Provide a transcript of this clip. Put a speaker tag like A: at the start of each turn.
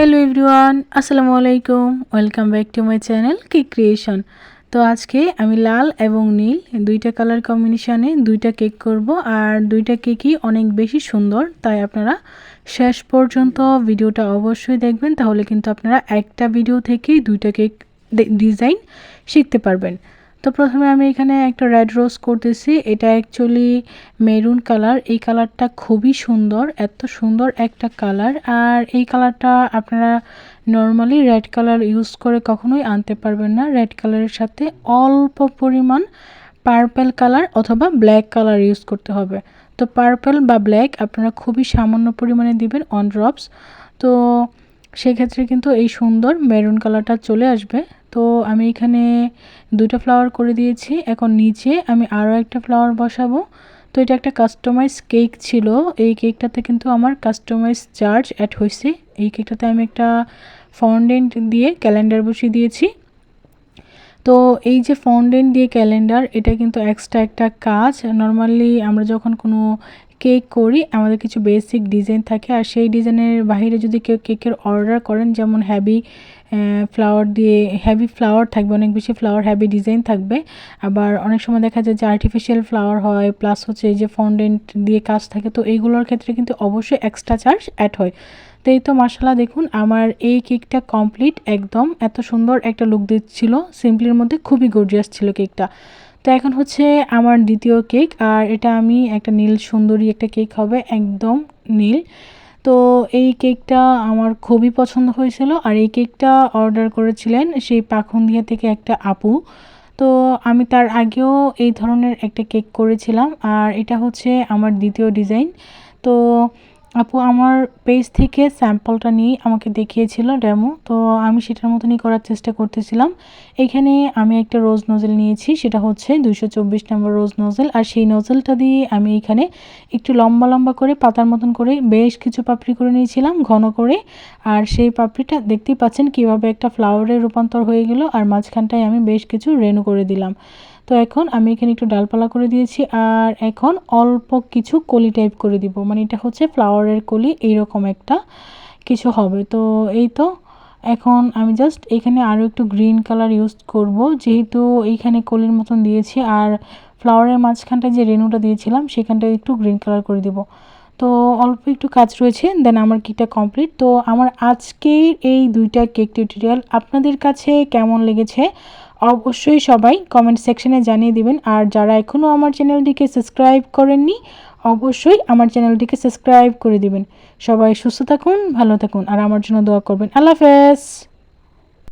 A: Hello everyone আসসালামু আলাইকুম welcome back to my channel cake creation তো আজকে আমি লাল এবং নীল, দুইটা কালার কম্বিনেশানে দুইটা কেক করব, আর দুইটা কেকই অনেক বেশি সুন্দর, তাই আপনারা শেষ পর্যন্ত ভিডিওটা অবশ্যই দেখবেন, তাহলে কিন্তু আপনারা একটা ভিডিও থেকেই দুইটা কেক ডিজাইন শিখতে পারবেন। তো প্রথমে আমি এখানে একটা রেড রোজ করতেছি। এটা অ্যাকচুয়ালি মেরুন কালার এই কালারটা খুবই সুন্দর, এত সুন্দর একটা কালার আর এই কালারটা আপনারা নর্মালি রেড কালার ইউজ করে কখনোই আনতে পারবেন না। রেড কালারের সাথে অল্প পরিমাণ পার্পেল কালার অথবা ব্ল্যাক কালার ইউজ করতে হবে। তো পার্পেল বা ব্ল্যাক আপনারা খুবই সামান্য পরিমাণে দিবেন অন ড্রপস তো সেক্ষেত্রে কিন্তু এই সুন্দর মেরুন কালারটা চলে আসবে। তো আমি এখানে দুটো ফ্লাওয়ার করে দিয়েছি। এখন নিচে আমি আরও একটা ফ্লাওয়ার বসাবো। তো এটা একটা কাস্টমাইজ কেক ছিল। এই কেকটাতে কিন্তু আমার কাস্টমাইজ চার্জ অ্যাড হয়েছে এই কেকটাতে আমি একটা ফন্ডেন্ট দিয়ে ক্যালেন্ডার বসিয়ে দিয়েছি। তো এই যে ফন্ডেন্ট দিয়ে ক্যালেন্ডার এটা কিন্তু এক্সট্রা একটা কাজ। নর্মালি আমরা যখন কোনো কেক করি, আমাদের কিছু বেসিক ডিজাইন থাকে। আর সেই ডিজাইনের বাহিরে যদি কেউ কেকের অর্ডার করেন, যেমন হ্যাভি ফ্লাওয়ার দিয়ে হ্যাভি ফ্লাওয়ার থাকবে, অনেক বেশি ফ্লাওয়ার হ্যাভি ডিজাইন থাকবে। আবার অনেক সময় দেখা যায় যে আর্টিফিশিয়াল ফ্লাওয়ার হয় প্লাস হচ্ছে যে ফন্ডেন্ট দিয়ে কাজ থাকে, তো এইগুলোর ক্ষেত্রে কিন্তু অবশ্যই এক্সট্রা চার্জ অ্যাড হয়। তো এই তো মশলা দেখুন আমার এই কেকটা কমপ্লিট একদম এত সুন্দর একটা লুক দিচ্ছিল। সিম্পলির মধ্যে খুবই গর্জিয়াস ছিল কেকটা তো এখন হচ্ছে আমার দ্বিতীয় কেক আর এটা আমি একটা নীল সুন্দরী একটা কেক হবে, একদম নীল। তো এই কেকটা আমার খুবই পছন্দ হয়েছিল আর এই কেকটা অর্ডার করেছিলেন সেই পাখুন্দিয়া থেকে একটা আপু। তো আমি তার আগেও এই ধরনের একটা কেক করেছিলাম আর এটা হচ্ছে আমার দ্বিতীয় ডিজাইন। তো আপু আমার পেজ থেকে স্যাম্পলটা নিয়ে আমাকে দেখিয়েছিল ডেমো তো আমি সেটার মতনই করার চেষ্টা করতেছিলাম। এখানে আমি একটা রোজ নজেল নিয়েছি, সেটা হচ্ছে দুশো চব্বিশ নম্বর রোজ নজেল আর সেই নজেলটা দিয়ে আমি এখানে একটু লম্বা লম্বা করে, পাতার মতন করে বেশ কিছু পাপড়ি করে নিয়েছিলাম, ঘন করে। আর সেই পাপড়িটা দেখতেই পাচ্ছেন কীভাবে একটা ফ্লাওয়ারে রূপান্তর হয়ে গেল, আর মাঝখানটায় আমি বেশ কিছু রেনু করে দিলাম। তো এখন আমি এখানে একটু ডালপালা করে দিয়েছি আর এখন অল্প কিছু কলি টাইপ করে দিব। মানে এটা হচ্ছে ফ্লাওয়ারের কলি, এইরকম একটা কিছু হবে। তো এই তো, এখন আমি জাস্ট এখানে আরও একটু গ্রিন কালার ইউজ করব। যেহেতু এইখানে কলির মতন দিয়েছি আর ফ্লাওয়ারের মাঝখানটায় যে রেনুটা দিয়েছিলাম, সেখানটায় একটু গ্রিন কালার করে দিব। তো অল্প একটু কাজ রয়েছে দেন আমার কেকটা কমপ্লিট তো আমার আজকের এই দুইটা কেক টিউটোরিয়াল আপনাদের কাছে কেমন লেগেছে? অবশ্যই সবাই কমেন্ট সেকশনে জানিয়ে দিবেন। আর যারা এখনও আমার চ্যানেলটিকে সাবস্ক্রাইব করেননি, অবশ্যই আমার চ্যানেলটিকে সাবস্ক্রাইব করে দিবেন। সবাই সুস্থ থাকুন, ভালো থাকুন, আর আমার জন্য দোয়া করবেন। আল্লাহ হাফেজ!